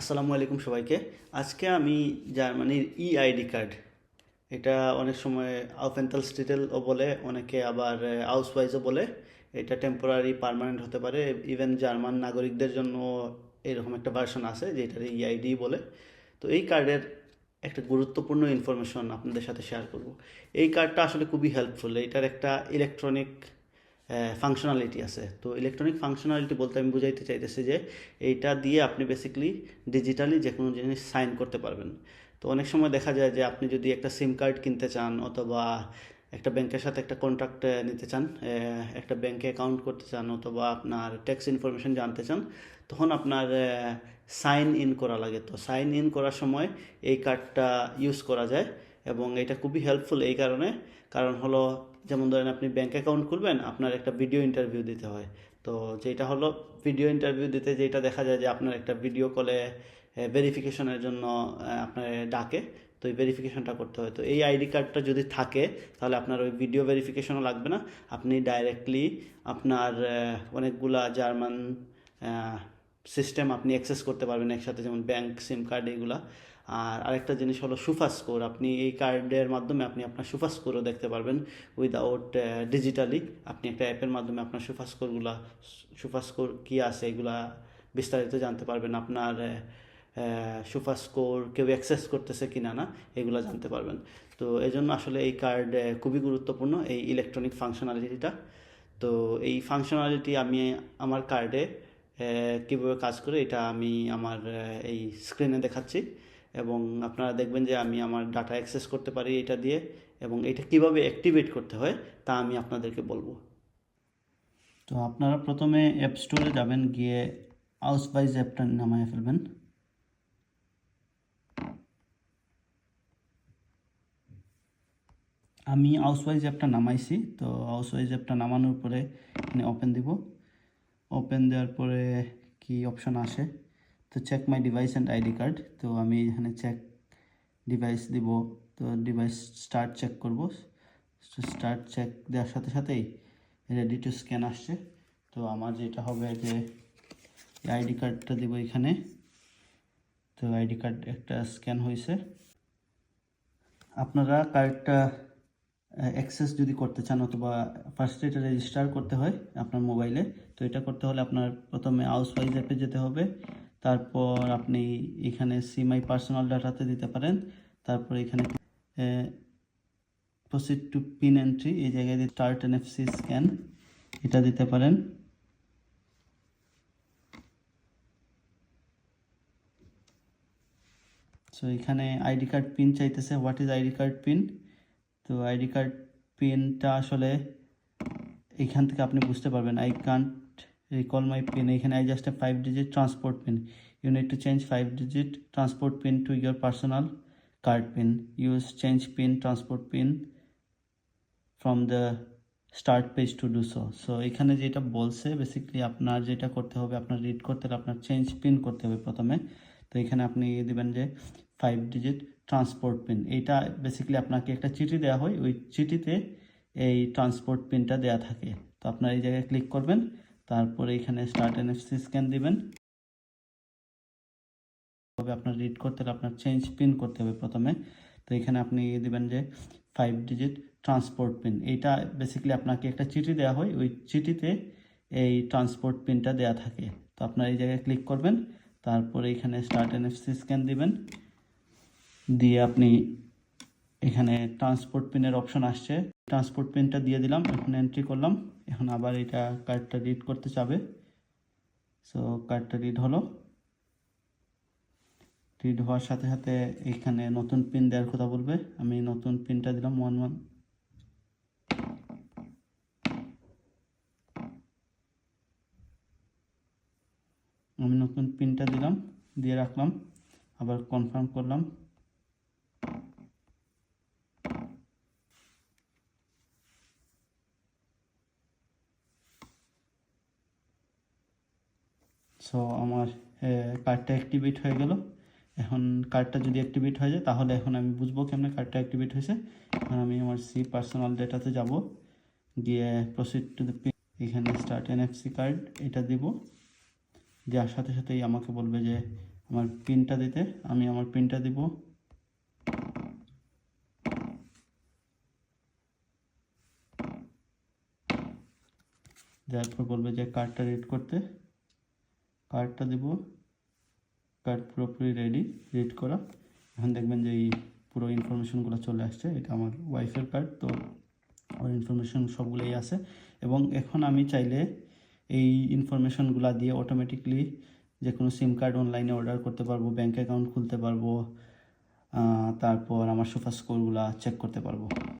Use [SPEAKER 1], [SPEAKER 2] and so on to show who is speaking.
[SPEAKER 1] আসসালামু আলাইকুম সবাইকে। আজকে আমি জার্মানির ই আইডি কার্ড এটা অনেক সময় আউফেন্টাল স্টিটেলও বলে, অনেকে আবার আউসওয়াইজও বলে, এটা টেম্পোরারি পার্মানেন্ট হতে পারে। ইভেন জার্মান নাগরিকদের জন্য এরকম একটা ভার্সন আছে যেটার ই আইডি বলে। তো এই কার্ডের একটা গুরুত্বপূর্ণ ইনফরমেশন আপনাদের সাথে শেয়ার করব। এই কার্ডটা আসলে খুবই হেল্পফুল এটার একটা ইলেকট্রনিক ফাংশনালিটি আছে। তো ইলেকট্রনিক ফাংশনালিটি বলতে আমি বুঝাইতে চাইতেছি যে, এইটা দিয়ে আপনি বেসিক্যালি ডিজিটালি যে কোনো জিনিস সাইন করতে পারবেন। তো অনেক সময় দেখা যায় যে আপনি যদি একটা সিম কার্ড কিনতে চান অথবা একটা ব্যাংকের সাথে একটা কন্ট্রাক্ট নিতে চান একটা ব্যাংকে অ্যাকাউন্ট করতে চান অথবা আপনার ট্যাক্স ইনফরমেশন জানতে চান, তখন আপনার সাইন ইন করা লাগে। তো সাইন ইন করার সময় এই কার্ডটা ইউজ করা যায়। এবং এটা খুবই হেল্পফুল এই কারণে। কারণ হলো, যেমন ধরেন আপনি ব্যাংক অ্যাকাউন্ট খুলবেন, আপনার একটা ভিডিও ইন্টারভিউ দিতে হয়। তো যেটা হলো ভিডিও ইন্টারভিউ দিতে যেটা দেখা যায় যে আপনার একটা ভিডিও কলে ভেরিফিকেশনের জন্য আপনার ডাকে, তো এই ভেরিফিকেশনটা করতে হয়। তো এই আইডি কার্ডটা যদি থাকে, তাহলে আপনার ওই ভিডিও ভেরিফিকেশনও লাগবে না। আপনি ডাইরেক্টলি আপনার অনেকগুলা জার্মান সিস্টেম আপনি অ্যাক্সেস করতে পারবেন একসাথে, যেমন ব্যাংক সিম কার্ড এগুলা। আর আরেকটা জিনিস হলো সুফা স্কোর আপনি এই কার্ডের মাধ্যমে আপনি আপনার সুফা স্কোরও দেখতে পারবেন। উইদাউট ডিজিটালি আপনি একটা অ্যাপের মাধ্যমে আপনার সুফা স্কোরগুলা সুফা স্কোর কী আছে এগুলা বিস্তারিত জানতে পারবেন। আপনার সুফা স্কোর কেউ অ্যাক্সেস করতেছে কি না না এগুলো জানতে পারবেন। তো এই জন্য আসলে এই কার্ড খুবই গুরুত্বপূর্ণ, এই ইলেকট্রনিক ফাংশনালিটিটা তো এই ফাংশনালিটি আমি আমার কার্ডে কীভাবে কাজ করে এটা আমি আমার এই স্ক্রিনে দেখাচ্ছি। এবং আপনারা দেখবেন যে আমি আমার ডাটা অ্যাক্সেস করতে পারি এটা দিয়ে এবং এটা কীভাবে অ্যাক্টিভেট করতে হয় তা আমি আপনাদেরকে বলব। তো আপনারা প্রথমে অ্যাপ স্টোরে যাবেন, গিয়ে আউসবাইজ অ্যাপটা নামায় ফেলবেন। আমি হাউসওয়াইজ অ্যাপটা নামাইছি, তো হাউসওয়াইজ অ্যাপটা নামানোর পরে এখানে ওপেন দিব। ওপেন দেওয়ার পরে কি অপশন আসে? তো check my device and ID card তো আমি এখানে চেক ডিভাইস দিব। তো ডিভাইস স্টার্ট চেক করব। স্টার্ট চেক দেওয়ার সাথে সাথেই রেডি টু স্ক্যান আসছে। তো আমার যেটা হবে যে আইডি কার্ডটা দিব এখানে। তো আইডি কার্ড একটা স্ক্যান হয়েছে আপনারা কার্ডটা অ্যাক্সেস যদি করতে চান অথবা ফার্স্ট এটা রেজিস্টার করতে হয় আপনার মোবাইলে তো এটা করতে হলে আপনার প্রথমে হাউস ওয়াইজ অ্যাপে যেতে হবে। তারপর আপনি এখানে সিমাই পার্সোনাল ডাটাতে দিতে পারেন। তারপর এখানে প্রসিড টু পিন এন্ট্রি এই জায়গায় দিয়ে স্টার্ট এনএফসি স্ক্যান এটা দিতে পারেন। সো এখানে আইডি কার্ড পিন চাইতেছে। What is ID card pin তো আইডি কার্ড পিনটা আসলে এখান থেকে আপনি বুঝতে পারবেন। I can't recall my pin এখানে I just five digit transport pin you need to change five digit transport pin to your personal card pin use change pin transport pin from the start page to do so so এখানে যেটা বলছে basically আপনার যেটা করতে হবে, আপনার read করতে হলে আপনার চেঞ্জ পিন করতে হবে প্রথমে। তো এখানে আপনি দিবেন যে ফাইভ ডিজিট ট্রান্সপোর্ট পিন এইটা বেসিক্যালি আপনাকে একটা চিঠি দেওয়া হয়। ওই চিঠিতে এই ট্রান্সপোর্ট পিনটা দেওয়া থাকে। তো আপনার এই জায়গায় ক্লিক করবেন। তারপরে এখানে স্টার্ট এন এনএফসি স্ক্যান দিবেন। তবে আপনার রিড করতে হলে আপনার চেঞ্জ পিন করতে হবে প্রথমে। তো এখানে আপনি দিবেন যে ফাইভ ডিজিট ট্রান্সপোর্ট পিন এইটা বেসিক্যালি আপনাকে একটা চিঠি দেওয়া হয়। ওই চিঠিতে এই ট্রান্সপোর্ট পিনটা দেওয়া থাকে। তো আপনার এই জায়গায় ক্লিক করবেন। তারপরে এখানে স্টার্ট এনএফসি স্ক্যান দিবেন। দিয়ে আপনি এখানে ট্রান্সপোর্ট পিনের অপশন আসছে। ট্রান্সপোর্ট পিনটা দিয়ে দিলাম, এখন এন্ট্রি করলাম। এখন আবার এটা কার্ডটা রিড করতে চাবে। সো কার্ডটা রিড হলো। রিড হওয়ার সাথে সাথে এখানে নতুন পিন দেওয়ার কথা বলবে। আমি নতুন পিনটা দিলাম ওয়ান ওয়ান আমি নতুন পিনটা দিলাম, দিয়ে রাখলাম, আবার কনফার্ম করলাম। সো আমার কার্ডটা অ্যাক্টিভেট হয়ে গেল। এখন কার্ডটা যদি অ্যাক্টিভেট হয়ে যায়, তাহলে এখন আমি বুঝব কেমন কার্ডটা অ্যাক্টিভেট হয়েছে। এখন আমি আমার সি পার্সোনাল ডেটাতে যাব গিয়ে প্রসিড টু দ্য এখানে স্টার্ট এনএফসি কার্ড এটা দিব। দেওয়ার সাথে সাথেই আমাকে বলবে যে, আমার পিনটা দিতে, আমি আমার পিনটা দিব। দেওয়ার পর বলবে যে, কার্ডটা রিড করতে। কার্ডটা দিব। কার্ড পুরোপুরি রেডি রিড করা। এখন দেখবেন যে, এই পুরো ইনফরমেশনগুলো চলে আসছে। এটা আমার ওয়াইফের কার্ড তো ওর ইনফরমেশন সবগুলোই আছে। এবং এখন আমি চাইলে এই ইনফরমেশনগুলো দিয়ে অটোমেটিকলি যে কোনো সিম কার্ড অনলাইনে অর্ডার করতে পারব ব্যাঙ্ক অ্যাকাউন্ট খুলতে পারব তারপর আমার সোফা স্কোরগুলো চেক করতে পারব।